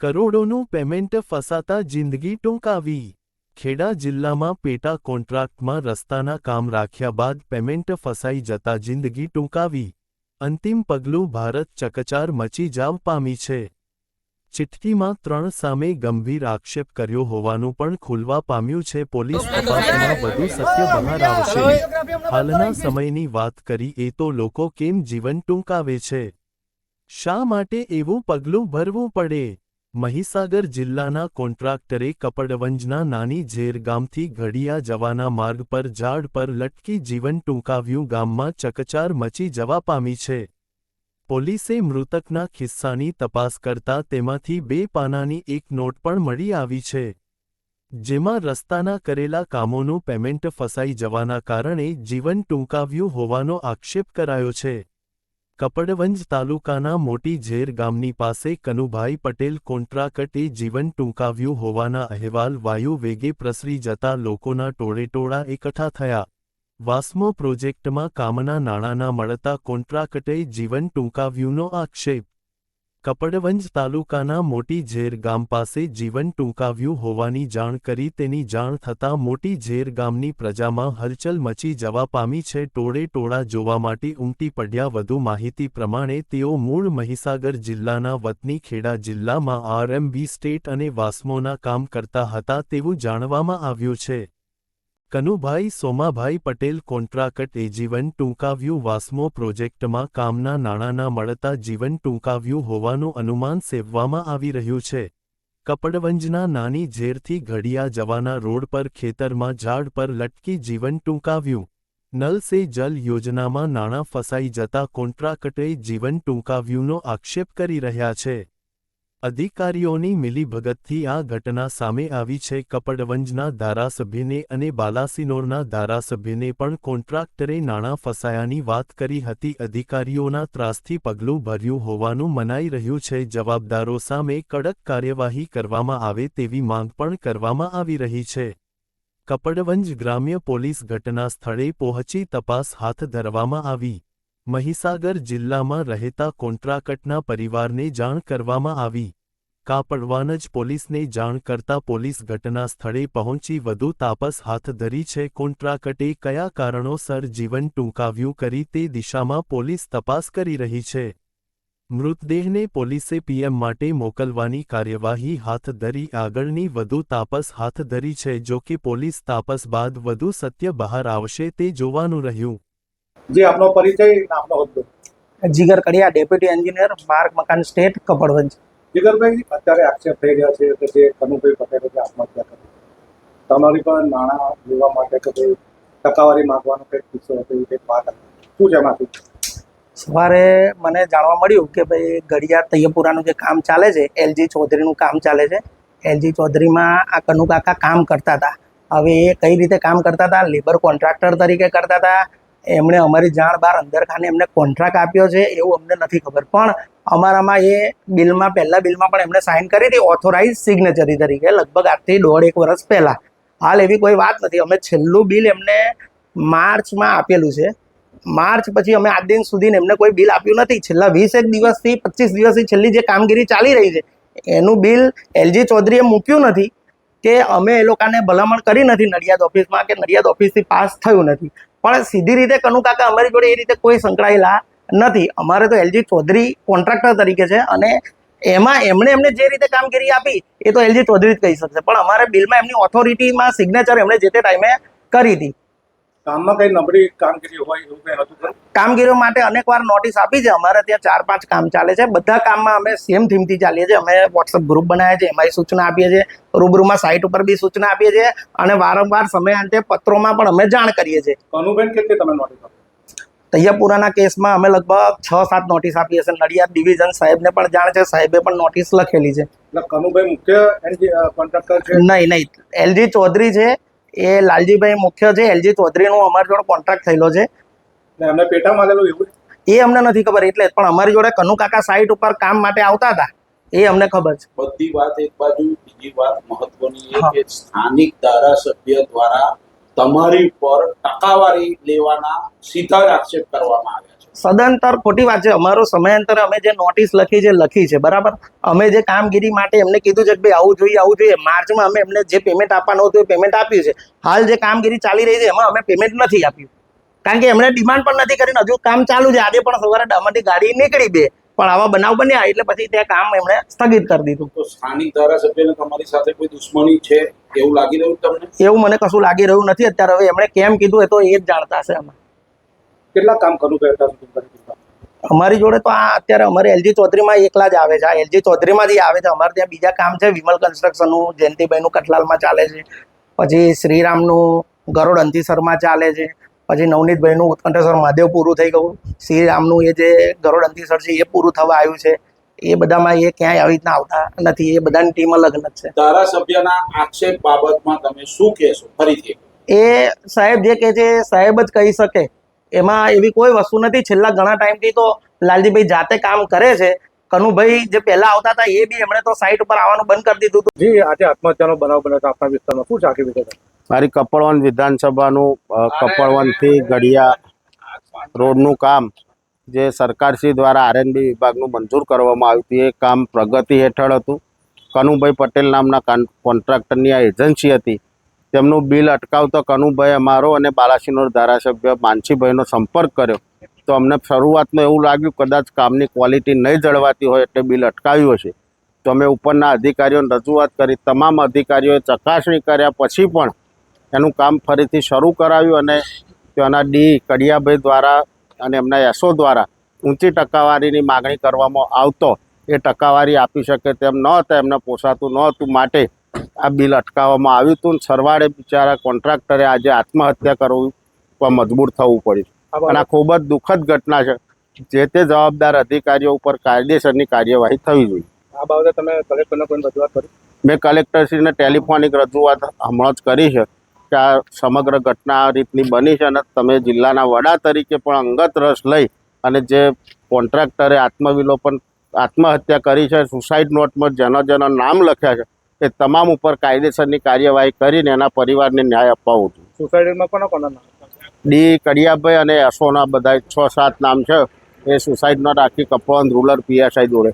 કરોડોનું payment ફસાતા જિંદગી ટૂંકાવી. ખેડા જિલ્લામાં પેટા કોન્ટ્રાક્ટમાં રસ્તાના કામ રાખ્યા બાદ પેમેન્ટ ફસાઈ જતા જિંદગી ટૂંકાવી. અંતિમ પગલું ભારત ચકચાર મચી જાવ પામી છે. ચિઠ્ઠીમાં ત્રણ સામે ગંભીર આક્ષેપ કર્યો હોવાનું પણ ખુલવા પામ્યું છે પોલીસ તપાસમાં વધુ સત્ય બહાર આવશે. હાલના સમયની વાત કરી એ તો લોકો કેમ જીવન ટૂંકાવે છે? શા માટે એવું પગલું ભરવું પડે? મહીસાગર જિલ્લાના કોન્ટ્રાક્ટરે કપડવંજના નાની ઝેર ગામથી ઘડિયા જવાના માર્ગ પર ઝાડ પર લટકી જીવન ટૂંકાવ્યું ગામમાં ચકચાર મચી જવા પામી છે. પોલીસે મૃતકના ખિસ્સાની તપાસ કરતા તેમાંથી બે પાનાની એક નોટ પણ મળી આવી છે. જેમાં રસ્તાના કરેલા કામોનું પેમેન્ટ ફસાઈ જવાના કારણે જીવન ટૂંકાવ્યું હોવાનો આક્ષેપ કરાયો છે. કપડવંજ તાલુકાના મોટી ઝેર ગામની પાસે કનુભાઈ પટેલ કોન્ટ્રાકટે જીવન ટૂંકાવ્યું હોવાના અહેવાલ વાયુ વેગે પ્રસરી જતા લોકોના ટોળેટોળા એકઠા થયા. વાસ્મો પ્રોજેક્ટમાં કામના નાણાંના મળતા કોન્ટ્રાકટે જીવન ટૂંકાવ્યુંનો આક્ષેપ કપડવંજ તાલુકાના મોટી ઝેર ગામ પાસે જીવન ટૂંકાવ્યું હોવાની જાણ કરી તેની જાણ થતાં મોટી ઝેર ગામની પ્રજામાં હલચલ મચી જવા પામી છે. ટોળે ટોળા જોવા માટે ઉમટી પડ્યા વધુ માહિતી પ્રમાણે તેઓ મૂળ મહીસાગર જિલ્લાના વતની ખેડા જિલ્લામાં આરએમબી સ્ટેટ અને વાસ્મોના કામ કરતા હતા તેવું જાણવામાં આવ્યું છે. કનુભાઈ સોમાભાઈ પટેલ કોન્ટ્રાક્ટે જીવન ટૂંકાવ્યું વાસ્મો પ્રોજેક્ટમાં કામના નાણાંના મળતા જીવન ટૂંકાવ્યું હોવાનું અનુમાન સેવવામાં આવી રહ્યું છે. કપડવંજના નાની ઝેરથી ઘડિયા જવાના રોડ પર ખેતરમાં ઝાડ પર લટકી જીવન ટૂંકાવ્યું. નલ સે જલ યોજનામાં નાણાં ફસાઈ જતા કોન્ટ્રાકટે જીવન ટૂંકાવ્યુંનો આક્ષેપ કરી રહ્યા છે. અધિકારીઓની મિલીભગતથી આ ઘટના સામે આવી છે. કપડવંજના ધારાસભ્યને અને બાલાસિનોરના ધારાસભ્યને પણ કોન્ટ્રાક્ટરે નાણાં ફસાયાની વાત કરી હતી. અધિકારીઓના ત્રાસથી પગલું ભર્યું હોવાનું મનાઈ રહ્યું છે. જવાબદારો સામે કડક કાર્યવાહી કરવામાં આવે તેવી માંગ પણ કરવામાં આવી રહી છે. કપડવંજ ગ્રામ્ય પોલીસ ઘટના સ્થળે પહોંચી તપાસ હાથ ધરવામાં આવી. મહીસાગર જિલ્લામાં રહેતા કોન્ટ્રાક્ટના પરિવારને જાણ કરવામાં આવી. કાપડવાનજ પોલીસને જાણ કરતા પોલીસ ઘટના સ્થળે પહોંચી વધુ તાપસ હાથ ધરી છે. કોન્ટ્રાક્ટે કયા કારણોસર જીવન ટૂંકાવ્યું કરી તે દિશામાં પોલીસ તપાસ કરી રહી છે. મૃતદેહને પોલીસે પીએમ માટે મોકલવાની કાર્યવાહી હાથ ધરી આગળની વધુ તાપસ હાથ ધરી છે. જો કે પોલીસ તાપસ બાદ વધુ સત્ય બહાર આવશે તે જોવાનું રહ્યું. જે આપનો પરિચય અને આપનો હોદ્દો જીગર કડિયા ડેપ્યુટી એન્જિનિયર માર્ગ મકાન સ્ટેટ કપડવંજ. જીગરભાઈ અત્યારે આક્ષેપ થઈ રહ્યા છે કે જે કનુભાઈ પટેલે જે આત્મહત્યા કરી. તમારી પણ નાણાં લેવા માટે કે ભાઈ ટકાવારી માંગવાનો કંઈક કિસ્સો હતો એવી કંઈક વાત હતી. શું છે એમાંથી? સવારે મને જાણવા મળ્યું કે ભાઈ ઘડિયાળ તૈયપુરાનું જે કામ ચાલે છે એલજી ચૌધરીનું કામ ચાલે છે એલજી ચૌધરીમાં આ કનુ કાકા કામ કરતા હતા. હવે એ કઈ રીતે કામ કરતા હતા? લેબર કોન્ટ્રાક્ટર તરીકે કરતા હતા એમણે અમારી જાણ બહાર અંદર ખાને એમને કોન્ટ્રાક્ટ આપ્યો છે, એવું અમને નથી ખબર. પણ અમારામાં એ બિલમાં, પહેલા બિલમાં પણ એમણે સાઇન કરી હતી ઓથોરાઇઝ સિગ્નેચરી તરીકે, લગભગ આજથી દોઢ એક વર્ષ પહેલાં. હાલ એવી કોઈ વાત નથી. અમે છેલ્લું બિલ એમને માર્ચમાં આપેલું છે. માર્ચ પછી અમે આજ દિન સુધી એમને કોઈ બિલ આપ્યું નથી. છેલ્લા વીસ એક દિવસથી, પચીસ દિવસથી છેલ્લી જે કામગીરી ચાલી રહી છે, એનું બિલ એલજી ચૌધરીએ મૂક્યું નથી કે અમે એ લોકોને ભલામણ કરી નથી નડિયાદ ઓફિસમાં કે નડિયાદ ઓફિસથી પાસ થયું નથી. પણ સીધી રીતે કનુ કાકા અમારી જોડે એ રીતે કોઈ સંકળાયેલા નથી. અમારે તો એલજી ચૌધરી કોન્ટ્રાક્ટર તરીકે છે અને એમાં એમણે એમને જે રીતે કામગીરી આપી, એ તો એલજી ચૌધરી જ કહી શકશે. પણ અમારે બિલમાં એમની ઓથોરિટીમાં સિગ્નેચર એમણે જે તે ટાઈમે કરી હતી. કામમાં કઈ નબળી કામગીરી હોય એવું કઈ હતું કામગીરીઓ માટે અનેકવાર નોટિસ આપી છે. અમારે ત્યાં ચાર પાંચ કામ ચાલે છે. બધા કામમાં અમે સેમ થીમથી ચાલીએ છીએ. અમે વોટ્સઅપ ગ્રુપ બનાવ્યા છે એમાંય સૂચના આપીએ છીએ. રૂબરૂમાં સાઇટ ઉપર બી સૂચના આપીએ છીએ અને વારંવાર સમયાંતે પત્રોમાં પણ અમે જાણ કરીએ છીએ. કનુબેન કેટલી તમે નોટિસ આપો? તૈયપુરાના કેસમાં અમે લગભગ છ સાત નોટિસ આપીએ છીએ. નડિયાદ ડિવિઝન સાહેબને પણ જાણ છે. સાહેબે પણ નોટિસ લખેલી છે. કનુભાઈ મુખ્ય કોન્ટ્રાક્ટર છે? નહીં નહીં. એલજી ચૌધરી છે. એ લાલજીભાઈ મુખ્ય છે એલજી ચૌધરીનું અમારી જોડે કોન્ટ્રાક્ટ થયેલો છે. એમને પેટામાં આલેલું એવું એ અમને નથી ખબર એટલે પણ અમારી જોડે કનુ કાકા સાઇટ ઉપર કામ માટે આવતા હતા. એ અમને ખબર છે. બધી વાત એક બાજુ બીજી વાત મહત્વની એ. કે સ્થાનિક ધારાસભ્ય દ્વારા તમારી પર ટકાવારી લેવાના સીધા જ આક્ષેપ કરવામાં આવ્યા છે. સદંતર ખોટી વાત છે. અમારો સમયાંતર અમે જે નોટિસ લખી છે લખી છે બરાબર? અમે જે કામગીરી માટે એમને કીધું છે કે ભાઈ આવું જોઈએ આવું જોઈએ માર્ચમાં અમે એમને જે પેમેન્ટ આપવાનું હતું એ પેમેન્ટ આપ્યું છે. હાલ જે કામગીરી ચાલી રહી છે એમાં અમે પેમેન્ટ નથી આપ્યું. કારણ કે એમણે ડિમાન્ડ પણ નથી કરીને હજુ કામ ચાલુ છે. આજે પણ સવારે અમારી ગાડી નીકળી બે પણ આવા બનાવ બન્યા એટલે પછી ત્યાં કામ એમણે સ્થગિત કરી દીધું. તો સ્થાનિક ધારાસભ્યને તમારી સાથે કોઈ દુશ્મની છે એવું લાગી રહ્યું તમને? એવું મને કશું લાગી રહ્યું નથી. અત્યારે હવે એમણે કેમ કીધું એ તો એ જ જાણતા હશે અમે કેટલા કામ કરવું સુધી અમારી જોડે તો આ અત્યારે અમારે એલજી ચૌધરીમાં એકલા જ આવે છે. આ એલજી ચૌધરીમાં જ આવે છે. અમારે ત્યાં બીજા કામ છે. વિમલ કન્સ્ટ્રક્શનનું જયંતિભાઈનું કઠલાલમાં ચાલે છે. પછી શ્રીરામનું ગરોડ અંતિસરમાં ચાલે છે. પછી નવનીતભાઈનું ઉત્કંઠેશ્વર મહાદેવ પૂરું થઈ ગયું. શ્રીરામનું એ જે ગરોડ અંતિસર છે એ પૂરું થવા આવ્યું છે. એ બધામાં એ ક્યાંય આવી રીતના આવતા નથી. એ બધાની ટીમ અલગ અલગ છે. ધારાસભ્યના આક્ષેપ બાબતમાં તમે શું કહેશો? ફરીથી એ સાહેબ જે કહે છે સાહેબ જ કહી શકે. એમાં એવી કોઈ વસ્તુ નથી. છેલ્લા ઘણા ટાઈમથી તો લાલજીભાઈ જાતે કામ કરે છે. કનુભાઈ જે પહેલા આવતા હતા એ બી એમણે તો સાઈટ ઉપર આવવાનું બંધ કરી દીધું હતું. જી આજે આત્મહત્યાનો બનાવ બન્યો હતો આપણા વિસ્તારમાં. શું છે વિગત? મારી કપડવન વિધાનસભાનું કપડવનથી ગઢિયા રોડનું કામ જે સરકારશ્રી દ્વારા આરએનબી વિભાગનું મંજૂર કરવામાં આવ્યું હતું એ કામ પ્રગતિ હેઠળ હતું. કનુભાઈ પટેલ નામના કાન કોન્ટ્રાક્ટરની આ એજન્સી હતી. તેમનું બિલ અટકાવતો કનુભાઈ અમારો અને બાલાસિનોર ધારાસભ્ય માનસીભાઈનો સંપર્ક કર્યો. તો અમને શરૂઆતમાં એવું લાગ્યું કદાચ કામની ક્વોલિટી નહીં જળવાતી હોય એટલે બિલ અટકાવ્યું હશે. તો અમે ઉપરના અધિકારીઓને રજૂઆત કરી, તમામ અધિકારીઓએ ચકાસણી કર્યા પછી પણ એનું કામ ફરીથી શરૂ કરાવ્યું અને ત્યાંના ડી કડિયાભાઈ દ્વારા અને એમના એસો દ્વારા ઊંચી ટકાવારીની માગણી કરવામાં આવતો. એ ટકાવારી આપી શકે તેમ ન હતા, એમને પોસાતું ન હતું માટે આ બિલ અટકાવવામાં આવ્યું હતું સરવાળે બિચારા કોન્ટ્રાક્ટરે આજે આત્મહત્યા કરવી પણ મજબૂર થવું પડ્યું. અને આ ખૂબ જ દુઃખદ ઘટના છે. જે તે જવાબદાર અધિકારીઓ ઉપર કાયદેસરની કાર્યવાહી થવી જોઈએ. આ બાબતે તમે કલેક્ટરને કોઈ રજૂઆત કરી? મેં કલેક્ટરશ્રીને ટેલિફોનિક રજૂઆત હમણાં જ કરી છે કે આ સમગ્ર ઘટના આ રીતની બની છે અને તમે જિલ્લાના વડા તરીકે પણ અંગત રસ લઈ અને જે કોન્ટ્રાક્ટરે આત્મવિલોપન આત્મહત્યા કરી છે સુસાઇડ નોટમાં જેના જેના નામ લખ્યા છે એ તમામ ઉપર કાયદેસરની કાર્યવાહી કરીને એના પરિવારને ન્યાય અપાવવો જોઈએ. સોસાયટીમાં કોના કોના નામ ડી કડિયાભાઈ અને અશોના બધા છ સાત નામ છે. એ સુસાઇડ રાખી આખી કપવાન રૂરલ પીએસઆઈ જોડે